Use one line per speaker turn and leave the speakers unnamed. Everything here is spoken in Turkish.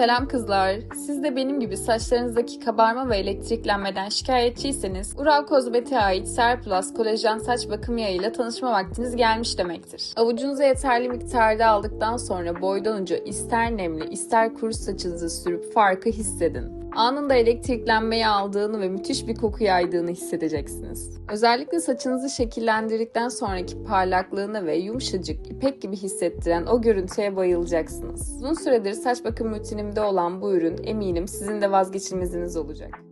Selam kızlar. Siz de benim gibi saçlarınızdaki kabarma ve elektriklenmeden şikayetçiyseniz Ural Kozmetik'e ait Serplus kolajen saç bakım yağıyla tanışma vaktiniz gelmiş demektir. Avucunuza yeterli miktarda aldıktan sonra boydan uca ister nemli ister kuru saçınızı sürüp farkı hissedin. Anında elektriklenmeyi aldığını ve müthiş bir koku yaydığını hissedeceksiniz. Özellikle saçınızı şekillendirdikten sonraki parlaklığını ve yumuşacık, ipek gibi hissettiren o görüntüye bayılacaksınız. Uzun süredir saç bakım rutinimde olan bu ürün eminim sizin de vazgeçilmeziniz olacak.